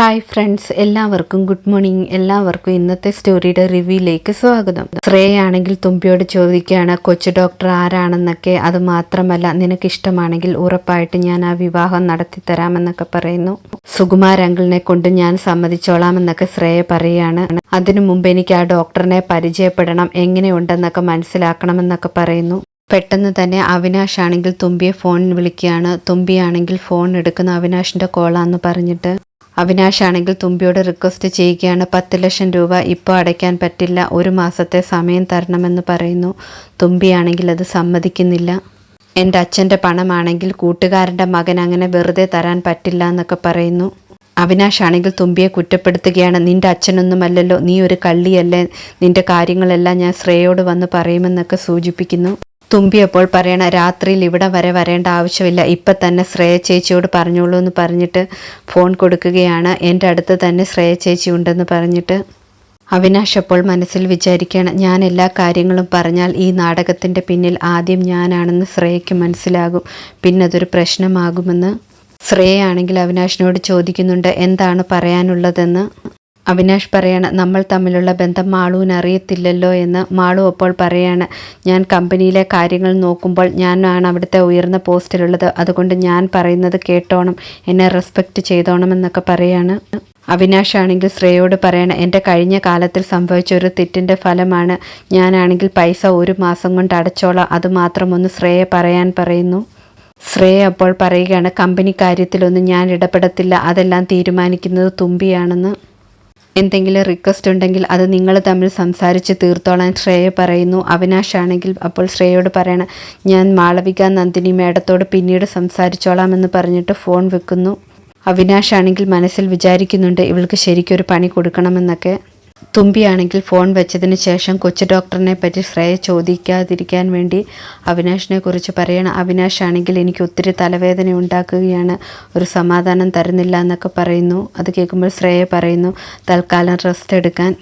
Hi friends എല്ലാവർക്കും good morning എല്ലാവർക്കും ഇന്നത്തെ സ്റ്റോറിയുടെ റിവ്യൂയിലേക്ക് സ്വാഗതം. ശ്രേയാണെങ്കിൽ തുമ്പിയോട് ചോദിക്കുകയാണ് കൊച്ചു ഡോക്ടർ ആരാണെന്നൊക്കെ? അത് മാത്രമല്ല നിനക്ക് ഇഷ്ടമാണെങ്കിൽ ഉറപ്പായിട്ട് ഞാൻ ആ വിവാഹം നടത്തി തരാമെന്നൊക്കെ പറയുന്നു. സുകുമാർ അങ്കിളിനെ കൊണ്ട് ഞാൻ സമ്മതിച്ചോളാമെന്നൊക്കെ ശ്രേയ പറയുകയാണ് അതിനു മുമ്പ് എനിക്ക് ആ ഡോക്ടറിനെ പരിചയപ്പെടണം എങ്ങനെയുണ്ടെന്നൊക്കെ മനസ്സിലാക്കണമെന്നൊക്കെ പറയുന്നു. പെട്ടെന്ന് തന്നെ അവിനാഷ് ആണെങ്കിൽ തുമ്പിയെ ഫോൺ വിളിക്കുകയാണ്. തുമ്പിയാണെങ്കിൽ ഫോൺ എടുക്കുന്ന അവിനാഷിന്റെ കോളാന്ന് പറഞ്ഞിട്ട് അവിനാഷ് ആണെങ്കിൽ തുമ്പിയോട് റിക്വസ്റ്റ് ചെയ്യുകയാണ്. പത്ത് ലക്ഷം രൂപ ഇപ്പോൾ അടയ്ക്കാൻ പറ്റില്ല. ഒരു മാസത്തെ സമയം തരണമെന്ന് പറയുന്നു. തുമ്പിയാണെങ്കിൽ അത് സമ്മതിക്കുന്നില്ല. എന്റെ അച്ഛന്റെ പണമാണെങ്കിൽ കൂട്ടുകാരന്റെ മകൻ അങ്ങനെ വെറുതെ തരാൻ പറ്റില്ല എന്നൊക്കെ പറയുന്നു. അവിനാഷ് ആണെങ്കിൽ തുമ്പിയെ കുറ്റപ്പെടുത്തുകയാണ്. നിന്റെ അച്ഛനൊന്നുമല്ലല്ലോ. നീ ഒരു കള്ളിയല്ലേ. നിന്റെ കാര്യങ്ങളെല്ലാം ഞാൻ ശ്രേയോട് വന്ന് പറയുമെന്നൊക്കെ സൂചിപ്പിക്കുന്നു. തുമ്പി അപ്പോൾ പറയണ രാത്രിയിൽ ഇവിടെ വരെ വരേണ്ട ആവശ്യമില്ല. ഇപ്പം തന്നെ ശ്രേയ ചേച്ചിയോട് പറഞ്ഞോളൂ എന്ന് പറഞ്ഞിട്ട് ഫോൺ കൊടുക്കുകയാണ്. എന്റെ അടുത്ത് തന്നെ ശ്രേയ ചേച്ചി ഉണ്ടെന്ന് പറഞ്ഞിട്ട് അവിനാഷ് അപ്പോൾ മനസ്സിൽ വിചാരിക്കുകയാണ്. ഞാൻ എല്ലാ കാര്യങ്ങളും പറഞ്ഞാൽ ഈ നാടകത്തിന്റെ പിന്നിൽ ആദ്യം ഞാനാണെന്ന് ശ്രേയയ്ക്ക് മനസ്സിലാകും. പിന്നെ അതൊരു പ്രശ്നമാകുമെന്ന് ശ്രേയാണെങ്കിൽ അവിനാഷിനോട് ചോദിക്കുന്നുണ്ട്. എന്താണ് പറയാനുള്ളതെന്ന് അവിനാഷ് പറയാണ് നമ്മൾ തമ്മിലുള്ള ബന്ധം മാളുവിന് അറിയത്തില്ലല്ലോ എന്ന് മാളു അപ്പോൾ പറയാണ് ഞാൻ കമ്പനിയിലെ കാര്യങ്ങൾ നോക്കുമ്പോൾ ഞാനാണ് അവിടുത്തെ ഉയർന്ന പോസ്റ്റിലുള്ളത് അതുകൊണ്ട് ഞാൻ പറയുന്നത് കേട്ടോണം എന്നെ റെസ്പെക്റ്റ് ചെയ്തോണം എന്നൊക്കെ പറയാണ്. അവിനാഷ് ആണെങ്കിൽ ശ്രേയോട് പറയണം എന്റെ കഴിഞ്ഞ കാലത്തിൽ സംഭവിച്ച ഒരു തെറ്റിന്റെ ഫലമാണ് ഞാനാണെങ്കിൽ പൈസ ഒരു മാസം കൊണ്ട് അടച്ചോളാം അതുമാത്രം ഒന്ന് ശ്രേയെ പറയാൻ പറയുന്നു. ശ്രേയ അപ്പോൾ പറയുകയാണ് കമ്പനി കാര്യത്തിലൊന്നും ഞാൻ ഇടപെടത്തില്ല അതെല്ലാം തീരുമാനിക്കുന്നത് തുമ്പിയാണെന്ന്. എന്തെങ്കിലും റിക്വസ്റ്റ് ഉണ്ടെങ്കിൽ അത് നിങ്ങൾ തമ്മിൽ സംസാരിച്ച് തീർത്തോളാൻ ശ്രേയ പറയുന്നു. അവിനാഷ് ആണെങ്കിൽ അപ്പോൾ ശ്രേയോട് പറയണം ഞാൻ മാളവിക നന്ദിനി മേഡത്തോട് പിന്നീട് സംസാരിച്ചോളാമെന്ന് പറഞ്ഞിട്ട് ഫോൺ വെക്കുന്നു. അവിനാഷ് ആണെങ്കിൽ മനസ്സിൽ വിചാരിക്കുന്നുണ്ട് ഇവൾക്ക് ശരിക്കൊരു പണി കൊടുക്കണമെന്നൊക്കെ. തുമ്പിയാണെങ്കിൽ ഫോൺ വെച്ചതിന് ശേഷം കൊച്ചു ഡോക്ടറിനെ പറ്റി ശ്രേയ ചോദിക്കാതിരിക്കാൻ വേണ്ടി അവിനാഷിനെ കുറിച്ച് പറയണം. അവിനാഷ് ആണെങ്കിൽ എനിക്ക് ഒത്തിരി തലവേദന ഉണ്ടാക്കുകയാണ്. ഒരു സമാധാനം തരുന്നില്ല എന്നൊക്കെ പറയുന്നു. അത് കേൾക്കുമ്പോൾ ശ്രേയ പറയുന്നു തൽക്കാലം റെസ്റ്റ് എടുക്കാൻ.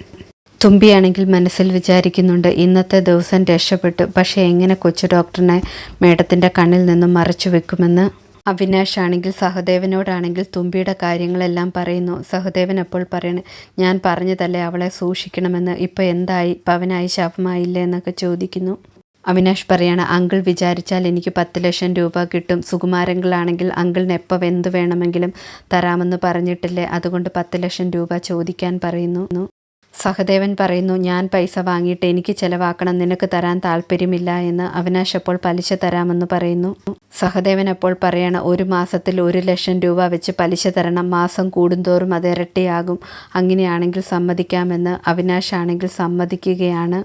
തുമ്പിയാണെങ്കിൽ മനസ്സിൽ വിചാരിക്കുന്നുണ്ട് ഇന്നത്തെ ദിവസം രക്ഷപ്പെട്ടു. പക്ഷേ എങ്ങനെ കൊച്ചു ഡോക്ടറിനെ മേഡത്തിന്റെ കണ്ണിൽ നിന്നും മറച്ചു വെക്കുമെന്ന്? അവിനാഷ് ആണെങ്കിൽ സഹദേവനോടാണെങ്കിൽ തുമ്പിയുടെ കാര്യങ്ങളെല്ലാം പറയുന്നു. സഹദേവൻ അപ്പോൾ പറയണേ ഞാൻ പറഞ്ഞതല്ലേ അവളെ സൂക്ഷിക്കണമെന്ന്? ഇപ്പോൾ എന്തായി? പവനായി ശാപമായില്ലേ എന്നൊക്കെ ചോദിക്കുന്നു. അവിനാഷ് പറയാണ് അങ്കിൾ വിചാരിച്ചാൽ എനിക്ക് പത്ത് ലക്ഷം രൂപ കിട്ടും. സുകുമാരങ്കിളാണെങ്കിൽ അങ്കിളിന് എപ്പോൾ എന്ത് വേണമെങ്കിലും തരാമെന്ന് പറഞ്ഞിട്ടില്ലേ? അതുകൊണ്ട് പത്ത് ലക്ഷം രൂപ ചോദിക്കാൻ പറയുന്നു. സഹദേവൻ പറയുന്നു ഞാൻ പൈസ വാങ്ങിയിട്ട് എനിക്ക് ചെലവാക്കണം നിനക്ക് തരാൻ താല്പര്യമില്ല എന്ന് അവിനാശ് അപ്പോൾ പലിശ തരാമെന്ന് പറയുന്നു. സഹദേവൻ അപ്പോൾ പറയണം ഒരു മാസത്തിൽ ഒരു ലക്ഷം രൂപ വെച്ച് പലിശ തരണം മാസം കൂടുന്തോറും അത് ഇരട്ടിയാകും. അങ്ങനെയാണെങ്കിൽ സമ്മതിക്കാമെന്ന് അവിനാശ് ആണെങ്കിൽ സമ്മതിക്കുകയാണ്.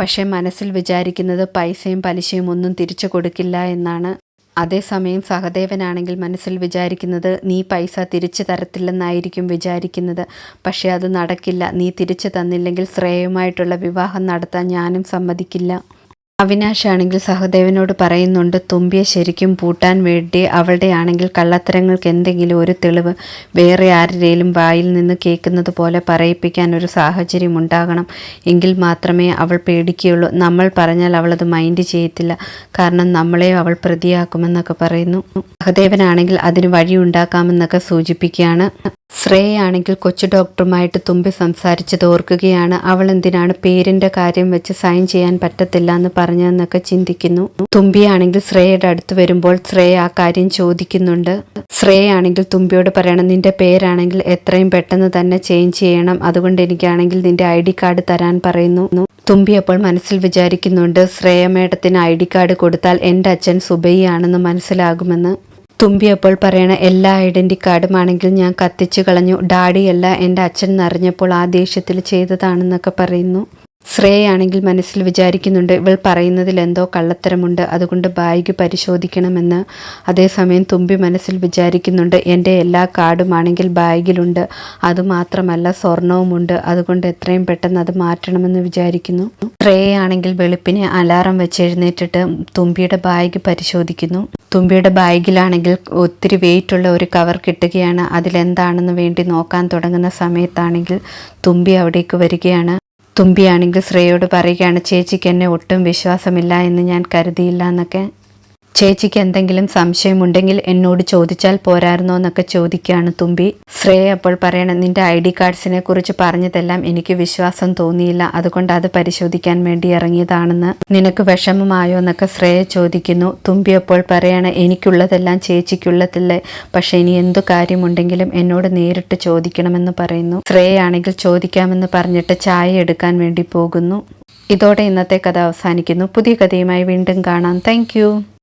പക്ഷേ മനസ്സിൽ വിചാരിക്കുന്നത് പൈസയും പലിശയും ഒന്നും തിരിച്ചു കൊടുക്കില്ല എന്നാണ്. അതേസമയം സഹദേവനാണെങ്കിൽ മനസ്സിൽ വിചാരിക്കുന്നത് നീ പൈസ തിരിച്ചു തരത്തില്ലെന്നായിരിക്കും വിചാരിക്കുന്നത്. പക്ഷേ അത് നടക്കില്ല. നീ തിരിച്ചു തന്നില്ലെങ്കിൽ ശ്രേയമായിട്ടുള്ള വിവാഹം നടത്താൻ ഞാനും സമ്മതിക്കില്ല. അവിനാഷ് ആണെങ്കിൽ സഹദേവനോട് പറയുന്നുണ്ട് തുമ്പിയെ ശരിക്കും പൂട്ടാൻ വേണ്ടി അവളുടെ ആണെങ്കിൽ കള്ളത്തരങ്ങൾക്ക് എന്തെങ്കിലും ഒരു തെളിവ് വേറെ ആരുടെയും വായിൽ നിന്ന് കേൾക്കുന്നത് പോലെ പറയിപ്പിക്കാൻ ഒരു സാഹചര്യം ഉണ്ടാകണം. എങ്കിൽ മാത്രമേ അവൾ പേടിക്കുകയുള്ളൂ. നമ്മൾ പറഞ്ഞാൽ അവളത് മൈൻഡ് ചെയ്യത്തില്ല. കാരണം നമ്മളെ അവൾ പ്രതിയാക്കുമെന്നൊക്കെ പറയുന്നു. സഹദേവനാണെങ്കിൽ അതിന് വഴി ഉണ്ടാക്കാമെന്നൊക്കെ സൂചിപ്പിക്കുകയാണ്. ശ്രേയാണെങ്കിൽ കൊച്ചു ഡോക്ടറുമായിട്ട് തുമ്പി സംസാരിച്ചത് ഓർക്കുകയാണ്. അവൾ എന്തിനാണ് പേരിന്റെ കാര്യം വെച്ച് സൈൻ ചെയ്യാൻ പറ്റത്തില്ല എന്ന് പറഞ്ഞതെന്നൊക്കെ ചിന്തിക്കുന്നു. തുമ്പിയാണെങ്കിൽ ശ്രേയയുടെ അടുത്ത് വരുമ്പോൾ ശ്രേയ ആ കാര്യം ചോദിക്കുന്നുണ്ട്. ശ്രേയാണെങ്കിൽ തുമ്പിയോട് പറയണം നിന്റെ പേരാണെങ്കിൽ എത്രയും പെട്ടെന്ന് തന്നെ ചേഞ്ച് ചെയ്യണം. അതുകൊണ്ട് എനിക്കാണെങ്കിൽ നിന്റെ ഐ ഡി കാർഡ് തരാൻ പറയുന്നു. തുമ്പി അപ്പോൾ മനസ്സിൽ വിചാരിക്കുന്നുണ്ട് ശ്രേയ മേഡത്തിന് ഐ ഡി കാർഡ് കൊടുത്താൽ എന്റെ അച്ഛൻ സുബൈയാണെന്ന് മനസ്സിലാകുമെന്ന്. തുമ്പി അപ്പോൾ പറയണ എല്ലാ ഐഡന്റി കാർഡും ആണെങ്കിൽ ഞാൻ കത്തിച്ചു കളഞ്ഞു. ഡാഡിയല്ല എന്റെ അച്ഛൻ നിറഞ്ഞപ്പോൾ ആ ദേഷ്യത്തിൽ ചെയ്തതാണെന്നൊക്കെ പറയുന്നു. ശ്രേയാണെങ്കിൽ മനസ്സിൽ വിചാരിക്കുന്നുണ്ട് ഇവൾ പറയുന്നതിൽ എന്തോ കള്ളത്തരമുണ്ട് അതുകൊണ്ട് ബാഗ് പരിശോധിക്കണമെന്ന്. അതേസമയം തുമ്പി മനസ്സിൽ വിചാരിക്കുന്നുണ്ട് എന്റെ എല്ലാ കാർഡുമാണെങ്കിൽ ബാഗിലുണ്ട് അതുമാത്രമല്ല സ്വർണവുമുണ്ട് അതുകൊണ്ട് എത്രയും പെട്ടെന്ന് അത് മാറ്റണമെന്ന് വിചാരിക്കുന്നു. ശ്രേയാണെങ്കിൽ വെളുപ്പിനെ അലാറം വെച്ച് എഴുന്നേറ്റിട്ട് തുമ്പിയുടെ ബാഗ് പരിശോധിക്കുന്നു. തുമ്പിയുടെ ബാഗിലാണെങ്കിൽ ഒത്തിരി വെയിറ്റുള്ള ഒരു കവർ കിട്ടുകയാണ് അതിലെന്താണെന്ന് വേണ്ടി നോക്കാൻ തുടങ്ങുന്ന സമയത്താണെങ്കിൽ തുമ്പി അവിടേക്ക് വരികയാണ്. തുമ്പിയാണെങ്കിൽ ശ്രേയോട് പറയുകയാണ് ചേച്ചിക്ക് എന്നെ ഒട്ടും വിശ്വാസമില്ല എന്ന് ഞാൻ കരുതിയില്ല എന്നൊക്കെ. ചേച്ചിക്ക് എന്തെങ്കിലും സംശയമുണ്ടെങ്കിൽ എന്നോട് ചോദിച്ചാൽ പോരായിരുന്നോ എന്നൊക്കെ ചോദിക്കുകയാണ് തുമ്പി. ശ്രേയ അപ്പോൾ പറയണം നിന്റെ ഐ ഡി കാർഡ്സിനെ കുറിച്ച് പറഞ്ഞതെല്ലാം എനിക്ക് വിശ്വാസം തോന്നിയില്ല. അതുകൊണ്ട് അത് പരിശോധിക്കാൻ വേണ്ടി ഇറങ്ങിയതാണെന്ന് നിനക്ക് വിഷമമായോ എന്നൊക്കെ ശ്രേയ ചോദിക്കുന്നു. തുമ്പി അപ്പോൾ പറയണം എനിക്കുള്ളതെല്ലാം ചേച്ചിക്കുള്ളതല്ലേ. പക്ഷെ ഇനി എന്തു കാര്യമുണ്ടെങ്കിലും എന്നോട് നേരിട്ട് ചോദിക്കണമെന്ന് പറയുന്നു. ശ്രേയാണെങ്കിൽ ചോദിക്കാമെന്ന് പറഞ്ഞിട്ട് ചായ എടുക്കാൻ വേണ്ടി പോകുന്നു. ഇതോടെ ഇന്നത്തെ കഥ അവസാനിക്കുന്നു. പുതിയ കഥയുമായി വീണ്ടും കാണാം. താങ്ക്